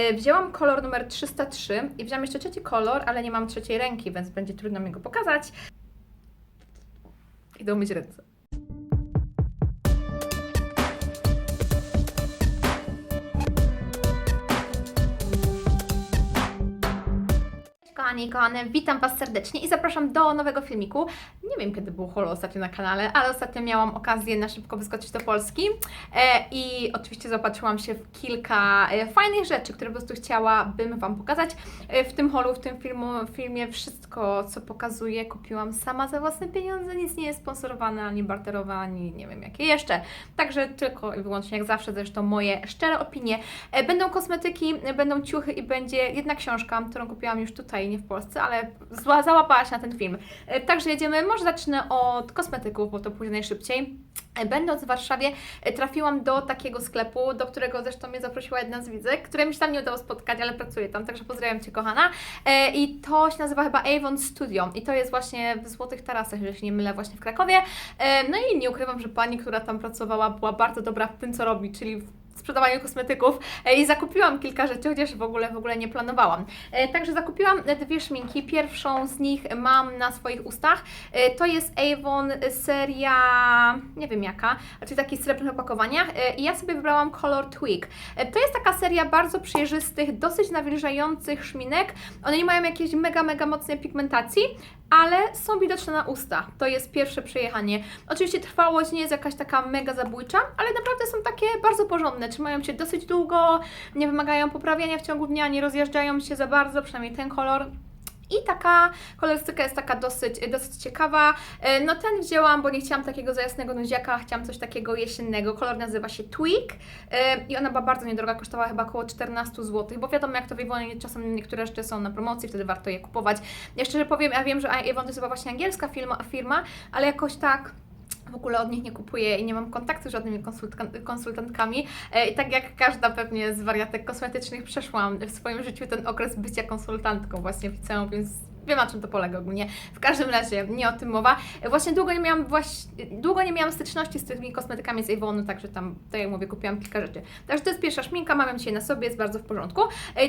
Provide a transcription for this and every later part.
E, Wzięłam kolor numer 303 i wziąłam jeszcze trzeci kolor, ale nie mam trzeciej ręki, więc będzie trudno mi go pokazać. Idę umyć ręce. Kochani i kochane, witam Was serdecznie i zapraszam do nowego filmiku. Nie wiem, kiedy był holo ostatnio na kanale, ale ostatnio miałam okazję na szybko wyskoczyć do Polski e, i oczywiście zaopatrzyłam się w kilka e, fajnych rzeczy, które po prostu chciałabym Wam pokazać. E, w tym holu, w tym filmu, filmie wszystko, co pokazuję, kupiłam sama za własne pieniądze, nic nie jest sponsorowane, ani barterowe, ani nie wiem jakie jeszcze. Także tylko i wyłącznie, jak zawsze, zresztą moje szczere opinie. E, Będą kosmetyki, będą ciuchy i będzie jedna książka, którą kupiłam już tutaj, nie w Polsce, ale zła, załapałaś na ten film. E, Także jedziemy, może zacznę od kosmetyków, bo to pójdzie najszybciej. E, Będąc w Warszawie, e, trafiłam do takiego sklepu, do którego zresztą mnie zaprosiła jedna z widzek, której mi się tam nie udało spotkać, ale pracuję tam, także pozdrawiam Cię, kochana. I to się nazywa chyba Avon Studio i to jest właśnie w Złotych Tarasach, jeżeli się nie mylę, właśnie w Krakowie. No i nie ukrywam, że pani, która tam pracowała, była bardzo dobra w tym, co robi, czyli w sprzedawaniu kosmetyków e, i zakupiłam kilka rzeczy, chociaż w ogóle w ogóle nie planowałam. E, Także zakupiłam dwie szminki. Pierwszą z nich mam na swoich ustach. E, To jest Avon seria, nie wiem jaka, czyli takich srebrnych opakowaniach i ja sobie wybrałam kolor Twig. To jest taka seria bardzo przejrzystych, dosyć nawilżających szminek. One nie mają jakiejś mega, mega mocnej pigmentacji, ale są widoczne na ustach. To jest pierwsze przejechanie. Oczywiście trwałość nie jest jakaś taka mega zabójcza, ale naprawdę są takie bardzo porządne. Trzymają się dosyć długo, nie wymagają poprawiania w ciągu dnia, nie rozjeżdżają się za bardzo, przynajmniej ten kolor. I taka kolorystyka jest taka dosyć, dosyć ciekawa. E, No ten wzięłam, bo nie chciałam takiego za jasnego nuziaka, chciałam coś takiego jesiennego. Kolor nazywa się Twig e, i ona była bardzo niedroga, kosztowała chyba około 14 zł, bo wiadomo jak to w czasem niektóre rzeczy są na promocji, wtedy warto je kupować. Ja szczerze powiem, ja wiem, że Avon to jest chyba właśnie angielska firma ale jakoś tak w ogóle od nich nie kupuję i nie mam kontaktu z żadnymi konsultantkami. E, I tak jak każda pewnie z wariatek kosmetycznych przeszłam w swoim życiu ten okres bycia konsultantką właśnie w liceum, więc wiem na czym to polega ogólnie. W każdym razie nie o tym mowa. Właśnie długo nie miałam właśnie, długo nie miałam styczności z tymi kosmetykami z Avonu, także tam, tak jak mówię, kupiłam kilka rzeczy. Także to jest pierwsza szminka, mam ją dzisiaj na sobie, jest bardzo w porządku.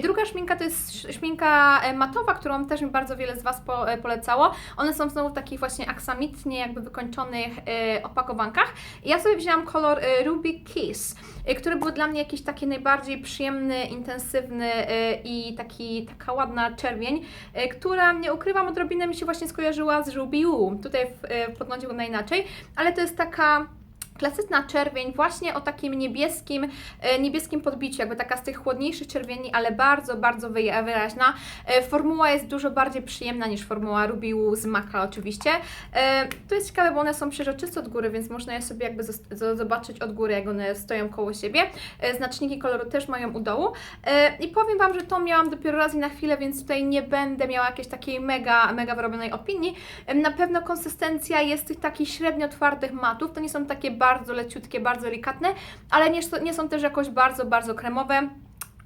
Druga szminka to jest sz- szminka e, matowa, którą też mi bardzo wiele z Was po, e, polecało. One są znowu w takich właśnie aksamitnie jakby wykończonych e, opakowankach. Ja sobie wzięłam kolor Ruby Kiss, który był dla mnie jakiś taki najbardziej przyjemny, intensywny e, i taki, taka ładna czerwień, e, która, nie ukrywam, odrobinę mi się właśnie skojarzyła z Ruby. Tutaj w, w podglądzie wygląda inaczej, ale to jest taka klasyczna czerwień właśnie o takim niebieskim, e, niebieskim podbiciu, jakby taka z tych chłodniejszych czerwieni, ale bardzo, bardzo wyraźna. E, Formuła jest dużo bardziej przyjemna niż formuła Woo z Maka oczywiście. E, To jest ciekawe, bo one są przeźroczyste od góry, więc można je sobie jakby zobaczyć od góry, jak one stoją koło siebie. Znaczniki koloru też mają u dołu. I powiem Wam, że to miałam dopiero raz i na chwilę, więc tutaj nie będę miała jakiejś takiej mega, mega wyrobionej opinii. Na pewno konsystencja jest tych takich średnio twardych matów. To nie są takie bardzo leciutkie, bardzo delikatne, ale nie, nie są też jakoś bardzo, bardzo kremowe.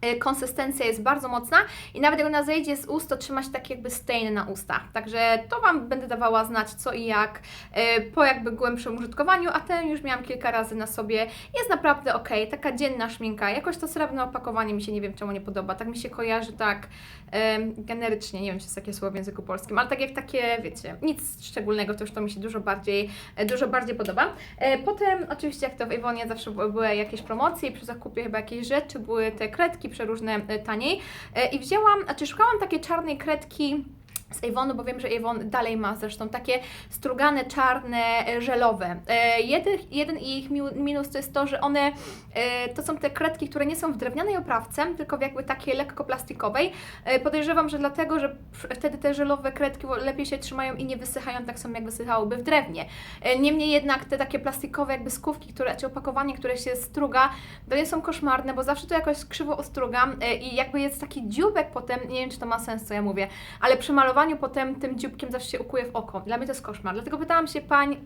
E, Konsystencja jest bardzo mocna i nawet jak ona zejdzie z ust, to trzyma się tak jakby stain na ustach. Także to Wam będę dawała znać co i jak e, po jakby głębszym użytkowaniu, a ten już miałam kilka razy na sobie. Jest naprawdę ok, taka dzienna szminka. Jakoś to srebrne opakowanie mi się nie wiem czemu nie podoba. Tak mi się kojarzy tak generycznie, nie wiem czy jest takie słowo w języku polskim, ale tak jak takie, wiecie, nic szczególnego, to już to mi się dużo bardziej, e, dużo bardziej podoba. E, Potem oczywiście jak to w Evonie zawsze były jakieś promocje, przy zakupie chyba jakieś rzeczy, były te kredki przeróżne e, taniej. E, i wzięłam, znaczy szukałam takiej czarnej kredki z Avonu, bo wiem, że Avon dalej ma zresztą takie strugane, czarne, e, żelowe. E, jeden, jeden ich minus to jest to, że one e, to są te kredki, które nie są w drewnianej oprawce, tylko w jakby takiej lekko plastikowej. Podejrzewam, że dlatego, że wtedy te żelowe kredki lepiej się trzymają i nie wysychają tak samo, jak wysychałyby w drewnie. Niemniej jednak te takie plastikowe jakby skówki, które, czy opakowanie, które się struga, nie są koszmarne, bo zawsze to jakoś krzywo ostrugam i jakby jest taki dziubek potem, nie wiem czy to ma sens, co ja mówię, ale przy potem tym dzióbkiem zawsze się ukuje w oko. Dla mnie to jest koszmar. Dlatego pytałam się pań,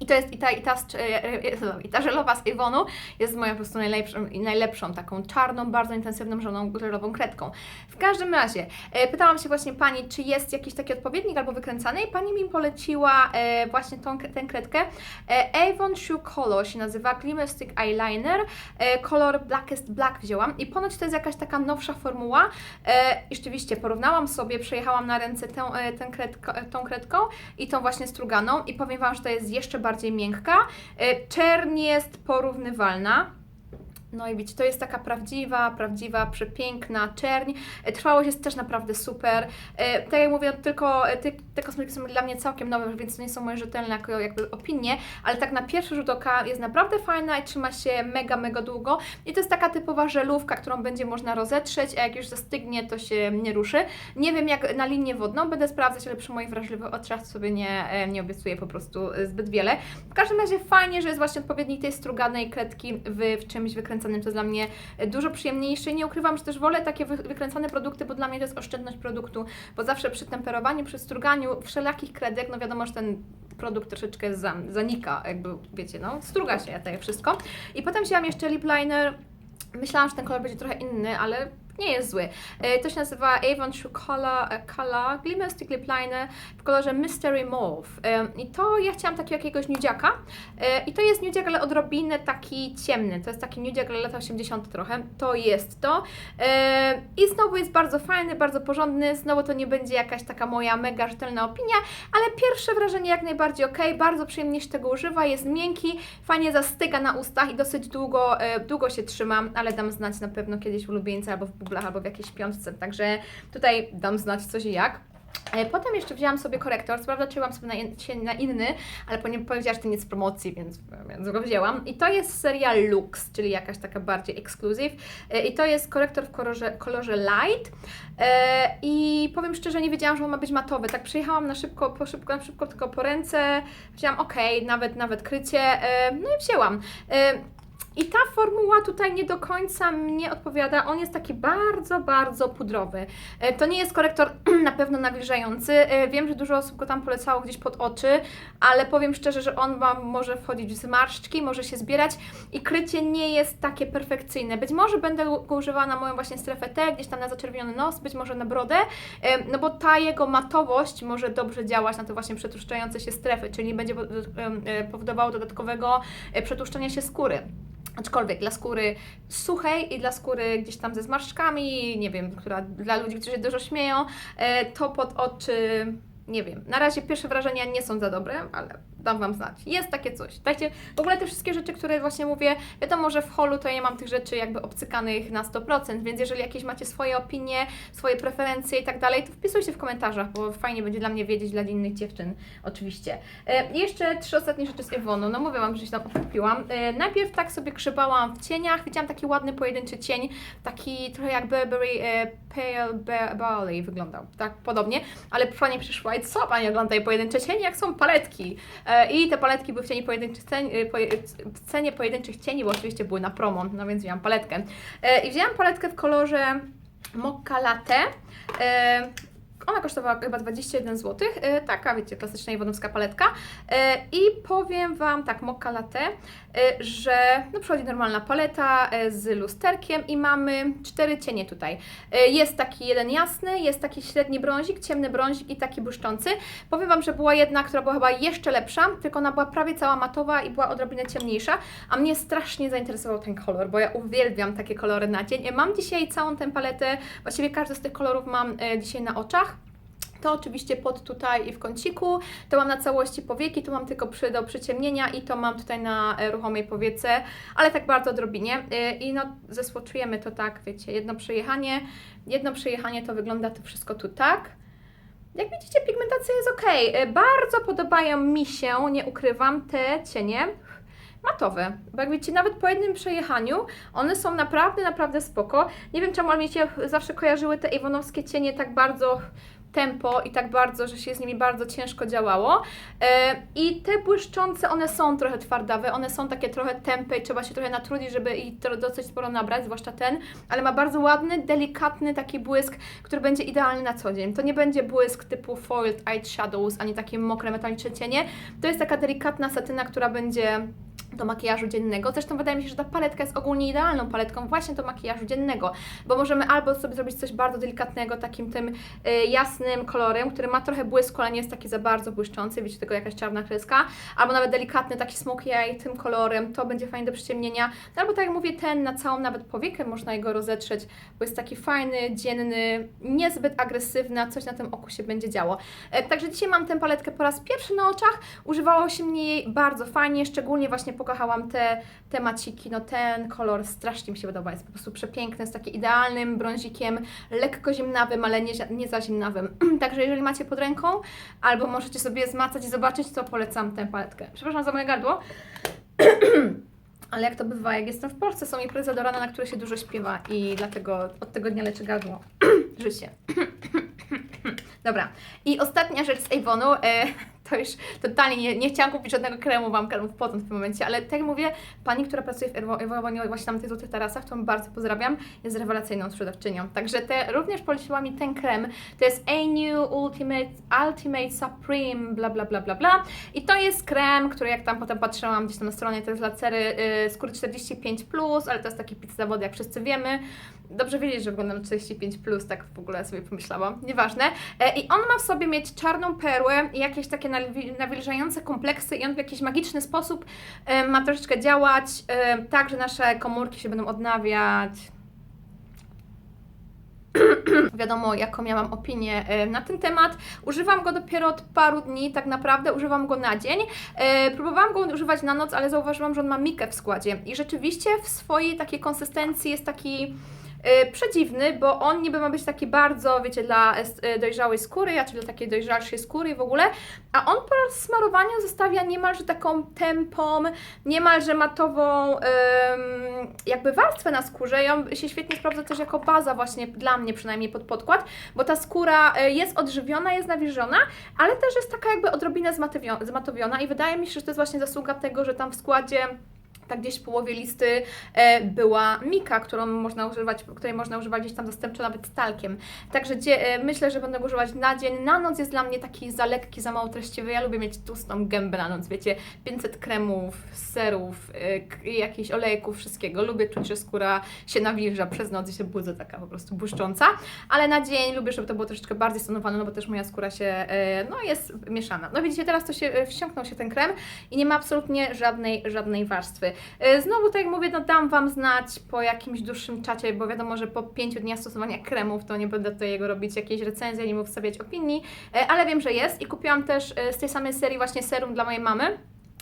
I to jest i ta, i ta, z- e, e, i ta żelowa z Avonu jest moją po prostu najlepszą, najlepszą taką czarną, bardzo intensywną żelową, żelową kredką. W każdym razie, e, pytałam się właśnie Pani, czy jest jakiś taki odpowiednik albo wykręcany i Pani mi poleciła e, właśnie tą, tę kredkę. E, Avon Shoe Color się nazywa, Glimmer Stick Eyeliner, e, kolor Blackest Black wzięłam i ponoć to jest jakaś taka nowsza formuła e, i rzeczywiście porównałam sobie, przejechałam na ręce tę, e, tę kredko, e, tą kredką i tą właśnie struganą i powiem Wam, że to jest jeszcze bardziej miękka. E, Czern jest porównywalna. No i widzicie, to jest taka prawdziwa, prawdziwa, przepiękna czerń. E, Trwałość jest też naprawdę super. E, tak jak mówię, tylko e, te, te kosmetyki są dla mnie całkiem nowe, więc to nie są moje rzetelne jako, jakby opinie, ale tak na pierwszy rzut oka jest naprawdę fajna i trzyma się mega, mega długo. I to jest taka typowa żelówka, którą będzie można rozetrzeć, a jak już zastygnie, to się nie ruszy. Nie wiem jak na linię wodną, będę sprawdzać, ale przy moich wrażliwych oczach sobie nie, e, nie obiecuję po prostu zbyt wiele. W każdym razie fajnie, że jest właśnie odpowiednik tej struganej kredki w, w czymś wykręcanym. To jest dla mnie e, dużo przyjemniejsze. Nie ukrywam, że też wolę takie wy, wykręcane produkty, bo dla mnie to jest oszczędność produktu, bo zawsze przy temperowaniu, przy struganiu wszelakich kredek, no wiadomo, że ten produkt troszeczkę za, zanika, jakby wiecie, no struga się tak wszystko. I potem wzięłam jeszcze lip liner. Myślałam, że ten kolor będzie trochę inny, ale nie jest zły. E, To się nazywa Avon Shoe Color, Color Glimmer Stick Lip Liner w kolorze Mystery Mauve. E, I to ja chciałam takiego jakiegoś nudziaka. E, I to jest nudziak, ale odrobinę taki ciemny. To jest taki nudziak, lata 80 trochę. To jest to. I znowu jest bardzo fajny, bardzo porządny. Znowu to nie będzie jakaś taka moja mega rzetelna opinia, ale pierwsze wrażenie jak najbardziej ok. Bardzo przyjemnie się tego używa. Jest miękki, fajnie zastyga na ustach i dosyć długo, długo się trzyma, ale dam znać na pewno kiedyś w ulubieńce albo w albo w jakiejś piątce. Także tutaj dam znać coś i jak. E, Potem jeszcze wzięłam sobie korektor, co prawda czyłam sobie na, in- na inny, ale ponieważ powiedziała, że to jest z promocji, więc, więc go wzięłam. I to jest seria Lux, czyli jakaś taka bardziej exclusive. E, I to jest korektor w kolorze, kolorze light. E, I powiem szczerze, nie wiedziałam, że on ma być matowy. Tak przyjechałam na szybko, po szybko, na szybko, tylko po ręce. Wzięłam, ok, nawet, nawet krycie. No i wzięłam. I ta formuła tutaj nie do końca mnie odpowiada. On jest taki bardzo, bardzo pudrowy. E, To nie jest korektor na pewno nawilżający. E, Wiem, że dużo osób go tam polecało gdzieś pod oczy, ale powiem szczerze, że on Wam może wchodzić w zmarszczki, może się zbierać i krycie nie jest takie perfekcyjne. Być może będę go używała na moją właśnie strefę T, gdzieś tam na zaczerwiony nos, być może na brodę, e, no bo ta jego matowość może dobrze działać na te właśnie przetłuszczające się strefy, czyli będzie powodowało dodatkowego przetłuszczenia się skóry. Aczkolwiek dla skóry suchej i dla skóry gdzieś tam ze zmarszczkami, nie wiem, która dla ludzi, którzy się dużo śmieją, e, to pod oczy, nie wiem. Na razie pierwsze wrażenia nie są za dobre, ale dam Wam znać. Jest takie coś. Dajcie w ogóle te wszystkie rzeczy, które właśnie mówię, wiadomo, że w holu to ja nie mam tych rzeczy jakby obcykanych na 100%, więc jeżeli jakieś macie swoje opinie, swoje preferencje i tak dalej, to wpisujcie w komentarzach, bo fajnie będzie dla mnie wiedzieć, dla innych dziewczyn oczywiście. E, jeszcze trzy ostatnie rzeczy z Ewonu. No mówię Wam, że się tam odkupiłam. E, najpierw tak sobie grzebałam w cieniach, widziałam taki ładny pojedynczy cień, taki trochę jak Burberry e, Pale Ba- Barley wyglądał, tak podobnie, ale Pani przyszła i co Pani ogląda pojedyncze cienie, jak są paletki. E, I te paletki były w cieni pojedynczych e, poje, w cenie pojedynczych cieni, bo oczywiście były na promo, no więc wzięłam paletkę. E, I wzięłam paletkę w kolorze Mocca Latte. Ona kosztowała chyba 21 zł. E, taka, wiecie, klasyczna jewodowska paletka. E, I powiem Wam tak, Mocca Latte, e, że no, przychodzi normalna paleta e, z lusterkiem i mamy cztery cienie tutaj. E, Jest taki jeden jasny, jest taki średni brązik, ciemny brązik i taki błyszczący. Powiem Wam, że była jedna, która była chyba jeszcze lepsza, tylko ona była prawie cała matowa i była odrobinę ciemniejsza, a mnie strasznie zainteresował ten kolor, bo ja uwielbiam takie kolory na dzień. E, Mam dzisiaj całą tę paletę, właściwie każdy z tych kolorów mam e, dzisiaj na oczach. To oczywiście pod tutaj i w kąciku, to mam na całości powieki, tu mam tylko przy, do przyciemnienia i to mam tutaj na e, ruchomej powiece, ale tak bardzo odrobinie. E, I no zesłoczujemy to tak, wiecie, jedno przejechanie, jedno przejechanie to wygląda to wszystko tu tak. Jak widzicie, pigmentacja jest ok. Bardzo podobają mi się, nie ukrywam, te cienie matowe. Bo jak widzicie, nawet po jednym przejechaniu one są naprawdę, naprawdę spoko. Nie wiem czemu, ale mi się zawsze kojarzyły te Ewonowskie cienie tak bardzo tempo i tak bardzo, że się z nimi bardzo ciężko działało. E, I te błyszczące, one są trochę twardawe, one są takie trochę tępe i trzeba się trochę natrudzić, żeby ich dosyć sporo nabrać, zwłaszcza ten, ale ma bardzo ładny, delikatny taki błysk, który będzie idealny na co dzień. To nie będzie błysk typu Foiled Eyeshadows, ani takie mokre metaliczne cienie. To jest taka delikatna satyna, która będzie do makijażu dziennego. Zresztą wydaje mi się, że ta paletka jest ogólnie idealną paletką właśnie do makijażu dziennego, bo możemy albo sobie zrobić coś bardzo delikatnego, takim tym y, jasnym kolorem, który ma trochę błysku, ale nie jest taki za bardzo błyszczący, widzicie tylko jakaś czarna kreska, albo nawet delikatny taki smokey eye tym kolorem, to będzie fajne do przyciemnienia. No, albo tak jak mówię, ten na całą nawet powiekę można jego rozetrzeć, bo jest taki fajny, dzienny, niezbyt agresywny, a coś na tym oku się będzie działo. E, Także dzisiaj mam tę paletkę po raz pierwszy na oczach. Używało się mnie jej bardzo fajnie, szczególnie właśnie pokochałam te temaciki. No ten kolor strasznie mi się podoba, jest po prostu przepiękny, jest taki idealnym brązikiem, lekko zimnawym, ale nie, nie za. Także jeżeli macie pod ręką, albo możecie sobie zmacać i zobaczyć, to polecam tę paletkę. Przepraszam za moje gardło. Ale jak to bywa, jak jestem w Polsce, są imprezy do rana, na które się dużo śpiewa i dlatego od tego dnia leczę gardło. Życie. Dobra. I ostatnia rzecz z Avonu, e, to już totalnie nie, nie chciałam kupić żadnego kremu, mam kremów potem w tym momencie, ale tak jak mówię, pani, która pracuje w Ewo- Avonie właśnie na tych złotych tarasach, którą bardzo pozdrawiam, jest rewelacyjną sprzedawczynią. Także te, również poleciła mi ten krem, to jest A-New Ultimate, Ultimate Supreme, bla bla bla bla bla i to jest krem, który jak tam potem patrzyłam gdzieś tam na stronie, to jest dla cery y, skóry 45+, plus, ale to jest taki pizza wody, jak wszyscy wiemy. Dobrze wiedzieć, że wyglądam 45+, plus, tak w ogóle sobie pomyślałam, nieważne. E, I on ma w sobie mieć czarną perłę i jakieś takie nawil- nawilżające kompleksy i on w jakiś magiczny sposób e, ma troszeczkę działać e, tak, że nasze komórki się będą odnawiać. Wiadomo, jaką miałam opinię e, na ten temat. Używam go dopiero od paru dni, tak naprawdę używam go na dzień. Próbowałam go używać na noc, ale zauważyłam, że on ma mikę w składzie. I rzeczywiście w swojej takiej konsystencji jest taki przedziwny, bo on niby ma być taki bardzo, wiecie, dla e, dojrzałej skóry, a czy dla takiej dojrzalszej skóry w ogóle, a on po smarowaniu zostawia niemalże taką tempą, niemalże matową jakby warstwę na skórze i on się świetnie sprawdza też jako baza właśnie dla mnie przynajmniej pod podkład, bo ta skóra e, jest odżywiona, jest nawilżona, ale też jest taka jakby odrobinę zmatowiona i wydaje mi się, że to jest właśnie zasługa tego, że tam w składzie tak gdzieś w połowie listy e, była mika, którą można używać, której można używać gdzieś tam zastępczo nawet talkiem. Także dzie, e, myślę, że będę go używać na dzień. Na noc jest dla mnie taki za lekki, za mało treściwy. Ja lubię mieć tłustą gębę na noc, wiecie, 500 kremów, serów, k- jakichś olejków, wszystkiego. Lubię czuć, że skóra się nawilża przez noc i się budzę taka po prostu błyszcząca. Ale na dzień lubię, żeby to było troszeczkę bardziej stonowane, no bo też moja skóra się, no jest mieszana. No widzicie, teraz to się, wsiąknął się ten krem i nie ma absolutnie żadnej, żadnej warstwy. E, Znowu, tak jak mówię, no dam Wam znać po jakimś dłuższym czacie, bo wiadomo, że po pięciu dniach stosowania kremów to nie będę tutaj jego robić jakiejś recenzji, ani mu wstawiać opinii, e, ale wiem, że jest i kupiłam też e, z tej samej serii właśnie serum dla mojej mamy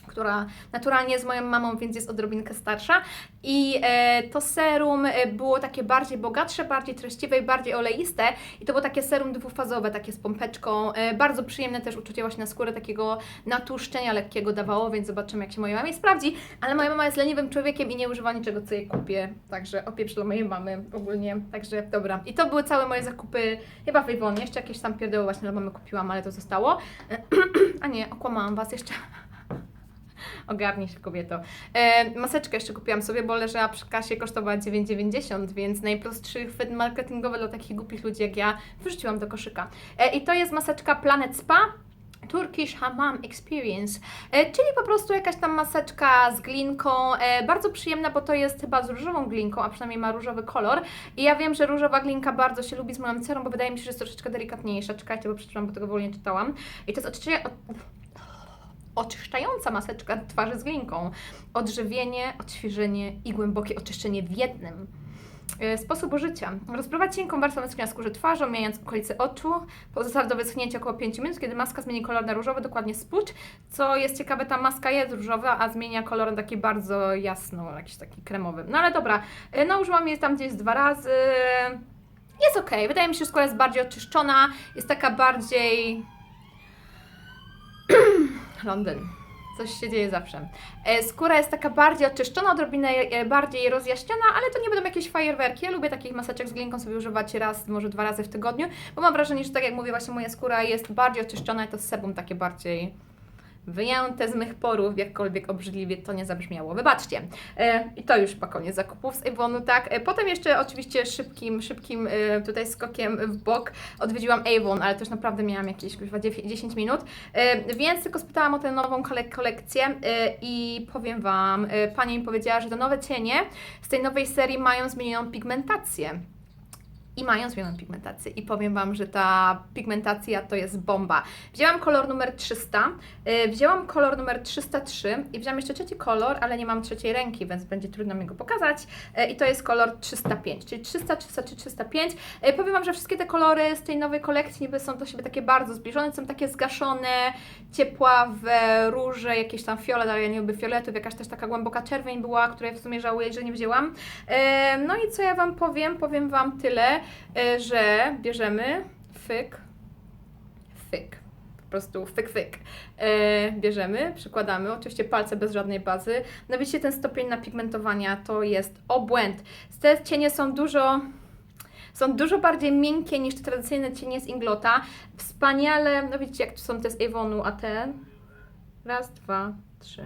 która naturalnie jest moją mamą, więc jest odrobinkę starsza. I e, to serum e, było takie bardziej bogatsze, bardziej treściwe i bardziej oleiste. I to było takie serum dwufazowe, takie z pompeczką. E, bardzo przyjemne też uczucie właśnie na skórę, takiego natłuszczenia lekkiego dawało, więc zobaczymy, jak się mojej mamie sprawdzi. Ale moja mama jest leniwym człowiekiem i nie używa niczego, co jej kupię. Także opieprz mojej mamy ogólnie. Także dobra. I to były całe moje zakupy chyba w Avon. Jeszcze jakieś tam pierdoły właśnie dla mamy kupiłam, ale to zostało. A nie, okłamałam Was jeszcze. Ogarnij się kobieto. E, maseczkę jeszcze kupiłam sobie, bo leżała przy kasie, kosztowała 9,90, więc najprostszy chwyt marketingowy dla takich głupich ludzi jak ja wyrzuciłam do koszyka. E, I to jest maseczka Planet Spa. Turkish Hammam Experience, e, czyli po prostu jakaś tam maseczka z glinką, e, bardzo przyjemna, bo to jest chyba z różową glinką, a przynajmniej ma różowy kolor. I ja wiem, że różowa glinka bardzo się lubi z moją cerą, bo wydaje mi się, że jest troszeczkę delikatniejsza. Czekajcie, bo przeczytałam, bo tego wolnie czytałam. I to jest oczyszczenie, oczyszczająca maseczka twarzy z glinką. Odżywienie, odświeżenie i głębokie oczyszczenie w jednym. E, Sposób użycia. Rozpływać cienką warstwę na skórze twarzy, omijając okolice oczu. Pozostaw do wyschnięcia około 5 minut, kiedy maska zmieni kolor na różowy, dokładnie spłucz. Co jest ciekawe, ta maska jest różowa, a zmienia kolor na taki bardzo jasno, jakiś taki kremowy. No ale dobra, e, no użyłam jej tam gdzieś dwa razy. Jest ok. Wydaje mi się, że skóra jest bardziej oczyszczona, jest taka bardziej Londyn. Coś się dzieje zawsze. E, skóra jest taka bardziej oczyszczona, odrobinę e, bardziej rozjaśniona, ale to nie będą jakieś fajerwerki. Ja lubię takich maseczek z glinką sobie używać raz, może dwa razy w tygodniu, bo mam wrażenie, że tak jak mówię, właśnie moja skóra jest bardziej oczyszczona i to sebum takie bardziej wyjęte z mych porów, jakkolwiek obrzydliwie to nie zabrzmiało. Wybaczcie. E, I to już po koniec zakupów z Avonu, tak. E, potem jeszcze oczywiście szybkim, szybkim e, tutaj skokiem w bok odwiedziłam Avon, ale też naprawdę miałam jakieś chyba 10 minut, e, więc tylko spytałam o tę nową kole kolekcję e, i powiem Wam, e, Pani mi powiedziała, że te nowe cienie z tej nowej serii mają zmienioną pigmentację i mają zmienioną pigmentację. I powiem Wam, że ta pigmentacja to jest bomba. Wzięłam kolor numer 300, yy, wzięłam kolor numer 303 i wzięłam jeszcze trzeci kolor, ale nie mam trzeciej ręki, więc będzie trudno mi go pokazać. Yy, I to jest kolor 305, czyli 300, 303, 305. Yy, powiem Wam, że wszystkie te kolory z tej nowej kolekcji niby są do siebie takie bardzo zbliżone, są takie zgaszone, ciepła w róże, jakieś tam fiolet, ale ja nie lubię fioletów, jakaś też taka głęboka czerwień była, której w sumie żałuję, że nie wzięłam. E, No i co ja Wam powiem? Powiem Wam tyle, że bierzemy fyk, fyk. Po prostu fyk, fyk. E, bierzemy, przykładamy, oczywiście palce bez żadnej bazy. No widzicie, ten stopień napigmentowania to jest obłęd. Te cienie są dużo są dużo bardziej miękkie niż te tradycyjne cienie z Inglota. Wspaniale, no widzicie jak tu są te z Avonu, a te raz, dwa, trzy.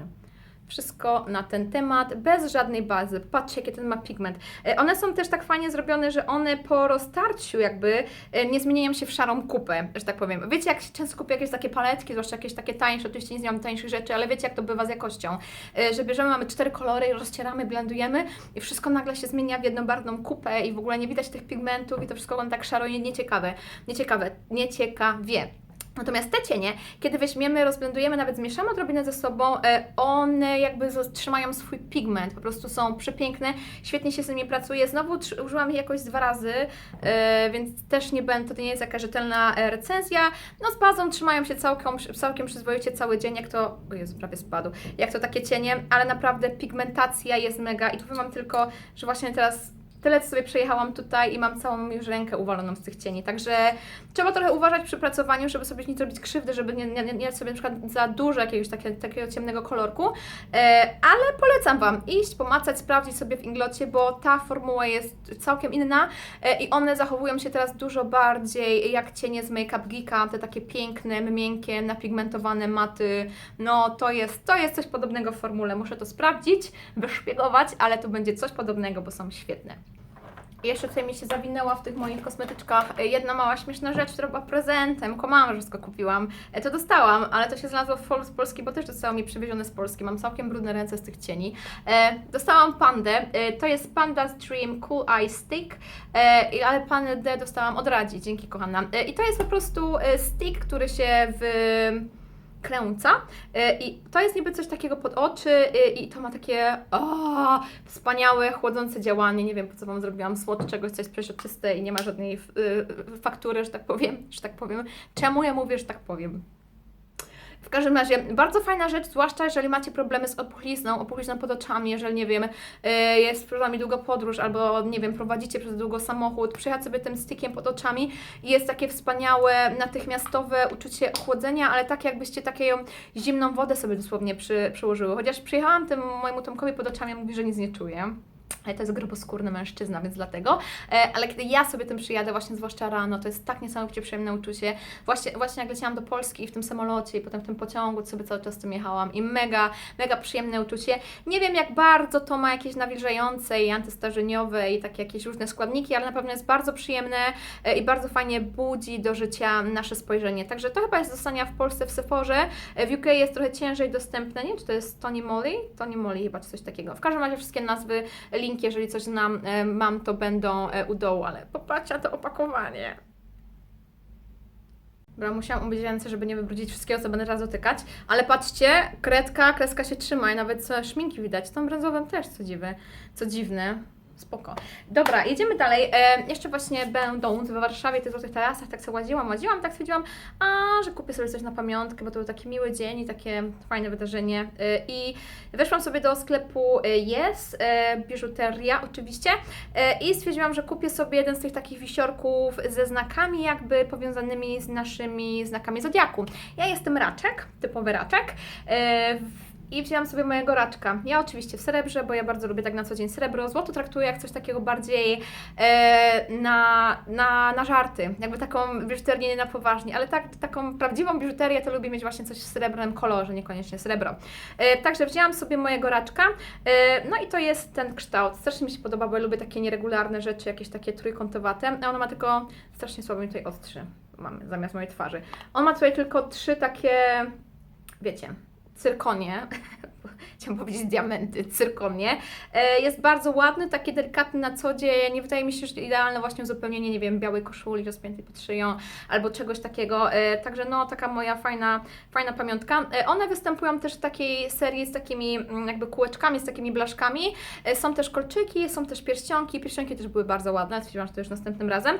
Wszystko na ten temat, bez żadnej bazy. Patrzcie, jaki ten ma pigment. E, One są też tak fajnie zrobione, że one po roztarciu jakby e, nie zmieniają się w szarą kupę, że tak powiem. Wiecie, jak się często kupi jakieś takie paletki, zwłaszcza jakieś takie tańsze, oczywiście nie znam tańszych rzeczy, ale wiecie, jak to bywa z jakością. E, Że bierzemy, mamy cztery kolory, rozcieramy, blendujemy i wszystko nagle się zmienia w jednobarwną kupę i w ogóle nie widać tych pigmentów i to wszystko wygląda tak szaro i nieciekawe. Nieciekawe, nieciekawie. Natomiast te cienie, kiedy weźmiemy, rozblendujemy, nawet zmieszamy odrobinę ze sobą, e, one jakby trzymają swój pigment, po prostu są przepiękne, świetnie się z nimi pracuje. Znowu użyłam ich jakoś dwa razy, e, więc też nie będę, to nie jest jakaś rzetelna e, recenzja. No z bazą trzymają się całkiem, całkiem przyzwoicie cały dzień, jak to, o Jezu, prawie spadł, jak to takie cienie, ale naprawdę pigmentacja jest mega i tu Wam tylko, że właśnie teraz tyle sobie przejechałam tutaj i mam całą już rękę uwaloną z tych cieni, także trzeba trochę uważać przy pracowaniu, żeby sobie nie zrobić krzywdy, żeby nie, nie, nie sobie na przykład za dużo jakiegoś takie, takiego ciemnego kolorku, e, ale polecam Wam iść, pomacać, sprawdzić sobie w Inglocie, bo ta formuła jest całkiem inna e, i one zachowują się teraz dużo bardziej jak cienie z Make Up Geeka, te takie piękne, miękkie, napigmentowane maty, no to jest, to jest coś podobnego w formule, muszę to sprawdzić, wyszpiegować, ale to będzie coś podobnego, bo są świetne. Jeszcze tutaj mi się zawinęła w tych moich kosmetyczkach e, jedna mała śmieszna rzecz, która była prezentem. Komałam, że wszystko kupiłam. E, To dostałam, ale to się znalazło w Polski, bo też zostało mi przywiezione z Polski. Mam całkiem brudne ręce z tych cieni. E, Dostałam pandę. To jest Panda's Dream Cool Eye Stick, ale pandę dostałam od Radzi. Dzięki kochana. I to jest po prostu stick, który się w kręca E, i to jest niby coś takiego pod oczy e, i to ma takie o, wspaniałe, chłodzące działanie. Nie wiem po co Wam zrobiłam słod czegoś, co jest przeźroczyste i nie ma żadnej y, faktury, że tak powiem, że tak powiem. Czemu ja mówię, że tak powiem? W każdym razie, bardzo fajna rzecz, zwłaszcza jeżeli macie problemy z opuchlizną, opuchlizną pod oczami, jeżeli, nie wiem, y, jest przed Wami długa podróż, albo, nie wiem, prowadzicie przez długo samochód, przyjechać sobie tym stickiem pod oczami i jest takie wspaniałe, natychmiastowe uczucie ochłodzenia, ale tak jakbyście taką zimną wodę sobie dosłownie przy, przyłożyły. Chociaż przyjechałam tym mojemu Tomkowi pod oczami, mówi, że nic nie czuje. To jest gruboskórny mężczyzna, więc dlatego. E, ale kiedy ja sobie tym przyjadę, właśnie zwłaszcza rano, to jest tak niesamowicie przyjemne uczucie. Właśnie, właśnie jak leciałam do Polski i w tym samolocie i potem w tym pociągu, sobie cały czas tym jechałam i mega, mega przyjemne uczucie. Nie wiem jak bardzo to ma jakieś nawilżające i antystarzeniowe i takie jakieś różne składniki, ale na pewno jest bardzo przyjemne e, i bardzo fajnie budzi do życia nasze spojrzenie. Także to chyba jest do dostania w Polsce w Sephorze. E, W UK jest trochę ciężej dostępne. Nie czy to jest Tony Moly? Tony Moly chyba, czy coś takiego. W każdym razie wszystkie nazwy, linki, jeżeli coś znam, e, mam, to będą e, u dołu, ale popatrzcie to opakowanie. Dobra, musiałam umyć ręce, żeby nie wybrudzić wszystkiego, co będę raz dotykać. Ale patrzcie, kredka, kreska się trzyma i nawet co szminki widać. Tą brązową też, co dziwne. Co dziwne. Spoko. Dobra, jedziemy dalej. E, jeszcze właśnie będąc w Warszawie, tych złotych tarasach, tak sobie łaziłam, łaziłam, tak stwierdziłam, a, że kupię sobie coś na pamiątkę, bo to był taki miły dzień i takie fajne wydarzenie. E, I weszłam sobie do sklepu e, Yes, e, biżuteria oczywiście, e, i stwierdziłam, że kupię sobie jeden z tych takich wisiorków ze znakami jakby powiązanymi z naszymi znakami zodiaku. Ja jestem raczek, typowy raczek. E, i wzięłam sobie mojego raczka. Ja oczywiście w srebrze, bo ja bardzo lubię tak na co dzień srebro. Złoto traktuję jak coś takiego bardziej e, na, na, na żarty. Jakby taką biżuterię nie na poważnie, ale tak, taką prawdziwą biżuterię to lubię mieć właśnie coś w srebrnym kolorze, niekoniecznie srebro. E, także wzięłam sobie mojego raczka. E, no i to jest ten kształt. Strasznie mi się podoba, bo ja lubię takie nieregularne rzeczy, jakieś takie trójkątowate. A ona ma tylko strasznie słabo mi tutaj ostrzy. Mamy zamiast mojej twarzy. On ma tutaj tylko trzy takie, wiecie, cyrkonie, chciałam powiedzieć diamenty, cyrkonie. E, Jest bardzo ładny, taki delikatny na co dzień. Nie wydaje mi się, że idealne właśnie uzupełnienie, nie wiem, białej koszuli rozpiętej pod szyją albo czegoś takiego. E, Także no, taka moja fajna, fajna pamiątka. E, One występują też w takiej serii z takimi mm, jakby kółeczkami, z takimi blaszkami. Są też kolczyki, są też pierścionki. Pierścionki też były bardzo ładne, stwierdziłam, że to już następnym razem.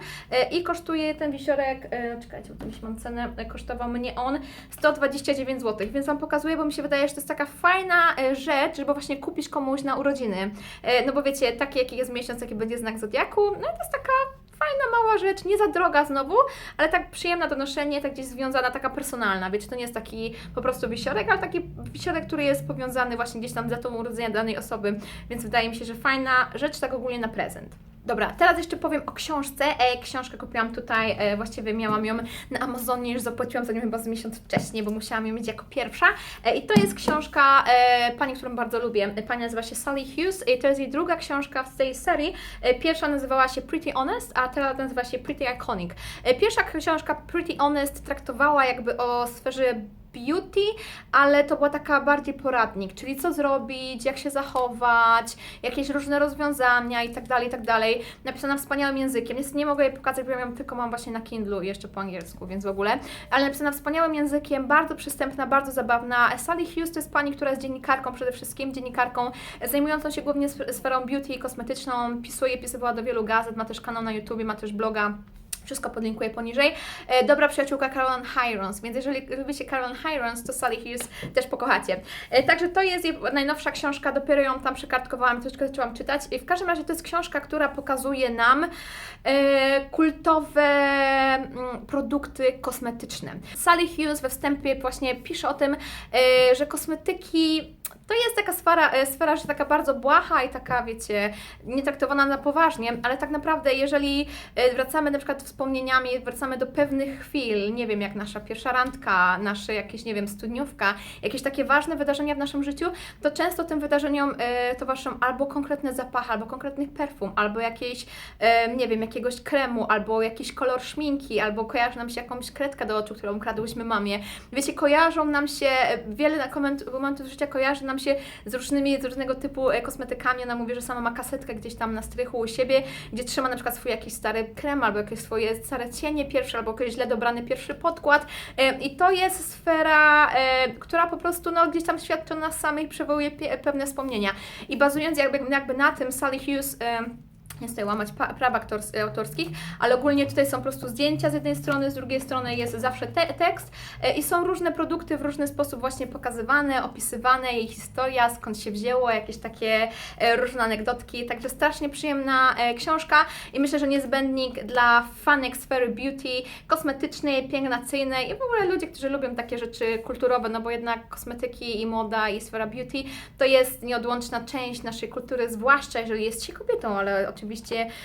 I kosztuje ten wisiorek, czekajcie, bo gdzieś mam cenę, kosztował mnie on 129 zł, więc Wam pokazuję, bo mi się wydaje, że to jest taka fajna e, rzecz, żeby właśnie kupić komuś na urodziny. E, No bo wiecie, taki jaki jest miesiąc, jaki będzie znak Zodiaku, no to jest taka fajna, mała rzecz, nie za droga znowu, ale tak przyjemna do noszenia, tak gdzieś związana, taka personalna, wiecie, to nie jest taki po prostu wisiorek, ale taki wisiorek, który jest powiązany właśnie gdzieś tam z datą urodzenia danej osoby, więc wydaje mi się, że fajna rzecz tak ogólnie na prezent. Dobra, teraz jeszcze powiem o książce. E, książkę kupiłam tutaj, e, właściwie miałam ją na Amazonie, już zapłaciłam za nią chyba z miesiąc wcześniej, bo musiałam ją mieć jako pierwsza. E, I to jest książka e, pani, którą bardzo lubię. E, Pani nazywa się Sally Hughes i to jest jej druga książka z tej serii. E, pierwsza nazywała się Pretty Honest, a teraz nazywa się Pretty Iconic. E, pierwsza książka Pretty Honest traktowała jakby o sferze beauty, ale to była taka bardziej poradnik, czyli co zrobić, jak się zachować, jakieś różne rozwiązania i tak dalej, i tak dalej. Napisana wspaniałym językiem. Jest, nie mogę jej pokazać, bo ja ją tylko mam właśnie na Kindle i jeszcze po angielsku, więc w ogóle. Ale napisana wspaniałym językiem, bardzo przystępna, bardzo zabawna. Sally Hughes to jest pani, która jest dziennikarką przede wszystkim, dziennikarką zajmującą się głównie sf- sferą beauty i kosmetyczną. Pisuje, pisywała do wielu gazet, ma też kanał na YouTube, ma też bloga. Wszystko podlinkuję poniżej. E, dobra przyjaciółka Caroline Hirons, więc jeżeli lubicie Caroline Hirons, to Sally Hughes też pokochacie. E, także to jest jej najnowsza książka, dopiero ją tam przekartkowałam, troszeczkę zaczęłam czytać. I w każdym razie to jest książka, która pokazuje nam e, kultowe mm, produkty kosmetyczne. Sally Hughes we wstępie właśnie pisze o tym, e, że kosmetyki to jest taka sfera, e, sfera, że taka bardzo błaha i taka, wiecie, nie traktowana na poważnie, ale tak naprawdę, jeżeli e, wracamy na przykład wspomnieniami, wracamy do pewnych chwil, nie wiem, jak nasza pierwsza randka, nasze jakieś, nie wiem, studniówka, jakieś takie ważne wydarzenia w naszym życiu, to często tym wydarzeniom e, towarzyszą albo konkretne zapachy, albo konkretnych perfum, albo jakieś, e, nie wiem, jakiegoś kremu, albo jakiś kolor szminki, albo kojarzy nam się jakąś kredka do oczu, którą kradłyśmy mamie. Wiecie, kojarzą nam się, e, wiele momentów życia kojarzy nam się z różnymi, z różnego typu kosmetykami. Ona mówi, że sama ma kasetkę gdzieś tam na strychu u siebie, gdzie trzyma na przykład swój jakiś stary krem, albo jakieś swoje stare cienie pierwsze, albo jakiś źle dobrany pierwszy podkład. E, I to jest sfera, e, która po prostu no, gdzieś tam świadczy o nas samych, przywołuje pewne wspomnienia. I bazując jakby, jakby na tym, Sally Hughes. Nie chcę łamać praw autorskich, ale ogólnie tutaj są po prostu zdjęcia z jednej strony, z drugiej strony jest zawsze te tekst e, i są różne produkty w różny sposób właśnie pokazywane, opisywane, jej historia, skąd się wzięło, jakieś takie e, różne anegdotki, także strasznie przyjemna e, książka i myślę, że niezbędnik dla fanek sfery beauty, kosmetycznej, pielęgnacyjnej i w ogóle ludzie, którzy lubią takie rzeczy kulturowe, no bo jednak kosmetyki i moda i sfera beauty to jest nieodłączna część naszej kultury, zwłaszcza jeżeli jest się kobietą, ale oczywiście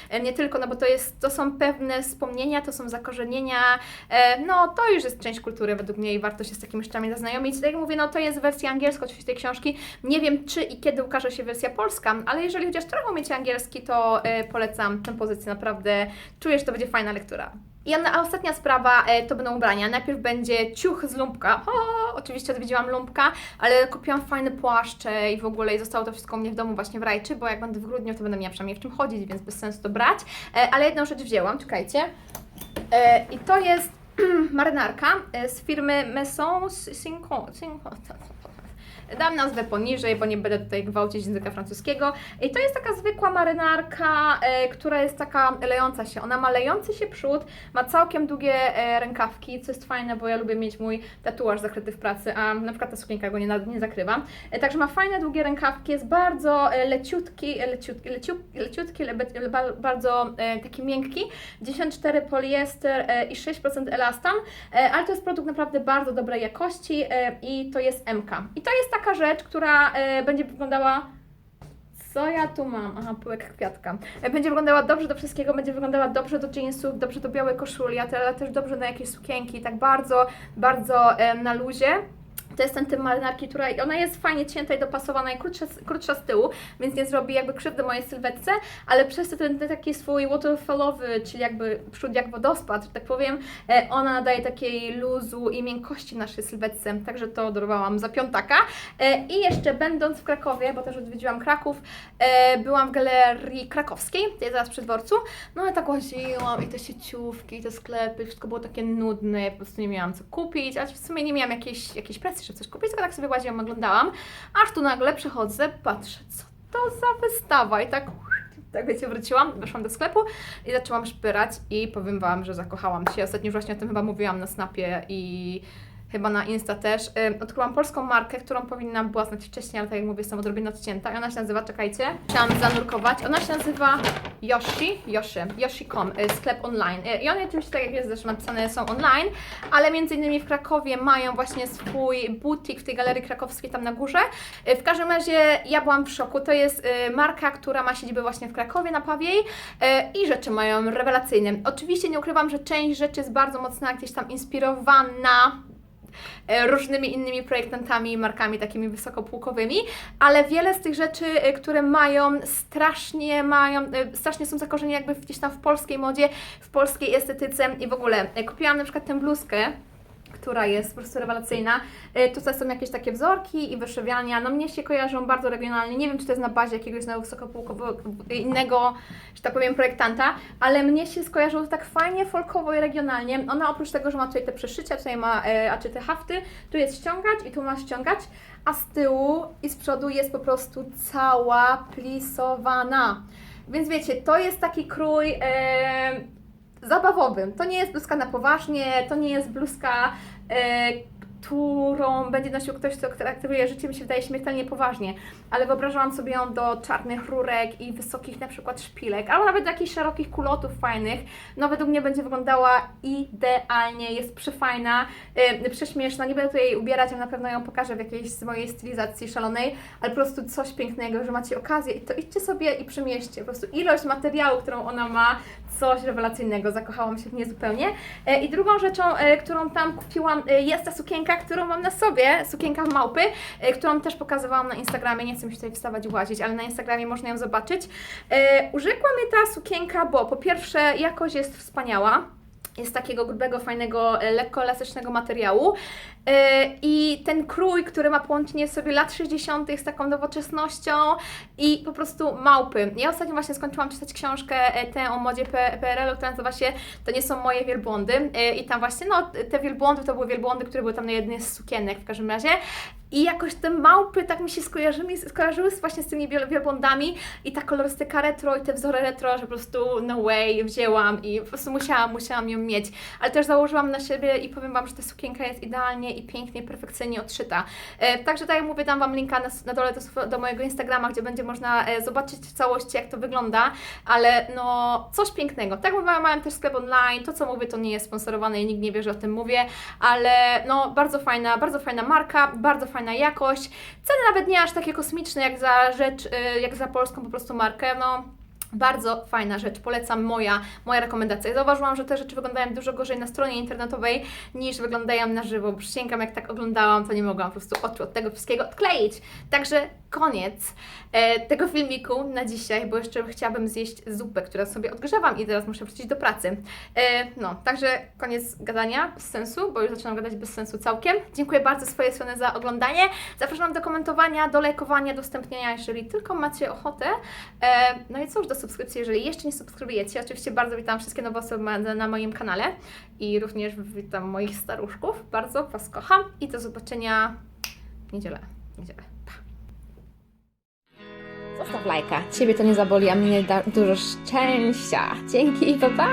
e, nie tylko, no bo to jest, to są pewne wspomnienia, to są zakorzenienia, e, no to już jest część kultury według mnie i warto się z takimi rzeczami zaznajomić. Tak jak mówię, no to jest wersja angielska oczywiście tej książki. Nie wiem czy i kiedy ukaże się wersja polska, ale jeżeli chociaż trochę umiecie angielski, to e, polecam tę pozycję, naprawdę czuję, że to będzie fajna lektura. I a ostatnia sprawa e, to będą ubrania. Najpierw będzie ciuch z lumpka. O, oczywiście odwiedziłam lumpka, ale kupiłam fajne płaszcze i w ogóle i zostało to wszystko u mnie w domu właśnie w Rajczy, bo jak będę w grudniu, to będę miała przynajmniej w czym chodzić, więc bez sensu to brać. E, ale jedną rzecz wzięłam, czekajcie. E, I to jest marynarka z firmy Maison Cinquante. Dam nazwę poniżej, bo nie będę tutaj gwałcić języka francuskiego. I to jest taka zwykła marynarka, e, która jest taka lejąca się. Ona ma lejący się przód, ma całkiem długie e, rękawki, co jest fajne, bo ja lubię mieć mój tatuaż zakryty w pracy, a na przykład ta sukienka go nie, nie zakrywa. E, także ma fajne długie rękawki, jest bardzo e, leciutki, e, leciutki, leciu, leciutki, le, le, ba- bardzo e, taki miękki. 94 poliester e, i 6% elastan, e, ale to jest produkt naprawdę bardzo dobrej jakości e, i to jest MK. I to jest taka rzecz, która e, będzie wyglądała co ja tu mam? Aha, pyłek kwiatka. E, Będzie wyglądała dobrze do wszystkiego, będzie wyglądała dobrze do jeansów, dobrze do białej koszuli, ale też dobrze na jakieś sukienki, tak bardzo, bardzo na luzie. To jest ten typ marynarki, która ona jest fajnie cięta i dopasowana i krótsza, krótsza z tyłu, więc nie zrobi jakby krzywdy mojej sylwetce, ale przez to ten, ten taki swój waterfallowy, czyli jakby przód jak wodospad, że tak powiem, e, ona nadaje takiej luzu i miękkości naszej sylwetce, także to dorwałam za piątaka. E, I jeszcze będąc w Krakowie, bo też odwiedziłam Kraków, e, byłam w galerii krakowskiej, jest zaraz przy dworcu, no ale tak łaziłam i te sieciówki, i te sklepy, wszystko było takie nudne, ja po prostu nie miałam co kupić, a w sumie nie miałam jakiejś, jakiejś presji, żeby coś kupić, tylko tak sobie łaziłam, oglądałam, aż tu nagle przychodzę, patrzę, co to za wystawa i tak... Tak wiecie, wróciłam, weszłam do sklepu i zaczęłam szpyrać i powiem Wam, że zakochałam się. Ostatnio już właśnie o tym chyba mówiłam na Snapie i chyba na Insta też. Odkryłam polską markę, którą powinnam była znać wcześniej, ale tak jak mówię, jestem odrobinę odcięta. I ona się nazywa, czekajcie, chciałam zanurkować. Ona się nazywa Yoshi, Yoshi, Yoshi.com, y, sklep online. Y, I one oczywiście, tak jak jest zresztą napisane, są online, ale między innymi w Krakowie mają właśnie swój butik w tej galerii krakowskiej tam na górze. Y, W każdym razie ja byłam w szoku. To jest marka, która ma siedzibę właśnie w Krakowie na Pawiej i rzeczy mają rewelacyjne. Oczywiście nie ukrywam, że część rzeczy jest bardzo mocno gdzieś tam inspirowana e, różnymi innymi projektantami i markami takimi wysokopółkowymi, ale wiele z tych rzeczy, e, które mają strasznie mają, e, strasznie są zakorzenione jakby gdzieś tam w polskiej modzie, w polskiej estetyce i w ogóle. E, Kupiłam na przykład tę bluzkę, która jest po prostu rewelacyjna. E, Tutaj są jakieś takie wzorki i wyszywiania. No mnie się kojarzą bardzo regionalnie. Nie wiem, czy to jest na bazie jakiegoś no, wysokopółkowego, innego, że tak powiem, projektanta, ale mnie się skojarzyło tak fajnie folkowo i regionalnie. Ona oprócz tego, że ma tutaj te przeszycia, tutaj ma, e, a czy te hafty, tu jest ściągać i tu ma ściągać, a z tyłu i z przodu jest po prostu cała plisowana. Więc wiecie, to jest taki krój e, zabawowy. To nie jest bluzka na poważnie, to nie jest bluzka, e, którą będzie nosił ktoś, kto traktuje życie, mi się wydaje, śmiertelnie poważnie. Ale wyobrażałam sobie ją do czarnych rurek i wysokich na przykład szpilek, albo nawet do jakichś szerokich kulotów fajnych. No według mnie będzie wyglądała idealnie, jest przefajna, yy, prześmieszna. Nie będę tu jej ubierać, ale na pewno ją pokażę w jakiejś z mojej stylizacji szalonej, ale po prostu coś pięknego, że macie okazję i to idźcie sobie i przemieście. Po prostu ilość materiału, którą ona ma, coś rewelacyjnego. Zakochałam się w niej zupełnie. E, I drugą rzeczą, e, którą tam kupiłam, e, jest ta sukienka, którą mam na sobie, sukienka małpy, e, którą też pokazywałam na Instagramie. Nie chcę mi się tutaj wstawać łazić, ale na Instagramie można ją zobaczyć. E, Urzekła mnie ta sukienka, bo po pierwsze jakość jest wspaniała. Jest takiego grubego, fajnego, e, lekko elastycznego materiału. E, I ten krój, który ma połączenie sobie lat 60. z taką nowoczesnością i po prostu małpy. Ja ostatnio właśnie skończyłam czytać książkę e, tę o modzie PRL-u, która nazywa się To nie są moje wielbłądy. I tam właśnie, no, te wielbłądy to były wielbłądy, które były tam na jednej z sukienek w każdym razie. I jakoś te małpy tak mi się skojarzyły, skojarzyły właśnie z tymi wiel- wielbłądami i ta kolorystyka retro i te wzory retro, że po prostu no way, wzięłam i po prostu musiałam, musiałam ją mieć. Ale też założyłam na siebie i powiem Wam, że ta sukienka jest idealnie i pięknie, perfekcyjnie odszyta. E, także tak jak mówię, dam Wam linka na, na dole do, do mojego Instagrama, gdzie będzie można e, zobaczyć w całości, jak to wygląda, ale no coś pięknego. Tak mówiłam, mam też sklep online, to co mówię, to nie jest sponsorowane i nikt nie wie, że o tym mówię, ale no bardzo fajna, bardzo fajna marka, bardzo fajna jakość. Ceny nawet nie aż takie kosmiczne jak za rzecz, y, jak za polską po prostu markę, no bardzo fajna rzecz, polecam moja, moja rekomendacja. Zauważyłam, że te rzeczy wyglądają dużo gorzej na stronie internetowej niż wyglądają na żywo. Przysięgam, jak tak oglądałam, to nie mogłam po prostu oczu od tego wszystkiego odkleić. Także koniec e, tego filmiku na dzisiaj, bo jeszcze chciałabym zjeść zupę, którą sobie odgrzewam i teraz muszę wrócić do pracy. E, no, także koniec gadania bez sensu, bo już zaczynam gadać bez sensu całkiem. Dziękuję bardzo swojej strony za oglądanie. Zapraszam do komentowania, do lajkowania, udostępniania, jeżeli tylko macie ochotę. E, no i cóż, do subskrypcji, jeżeli jeszcze nie subskrybujecie. Oczywiście bardzo witam wszystkie nowe osoby na- moim kanale i również witam moich staruszków. Bardzo Was kocham i do zobaczenia w niedzielę. niedzielę. Pa! Zostaw lajka. Ciebie to nie zaboli, a mnie da dużo szczęścia. Dzięki, pa pa!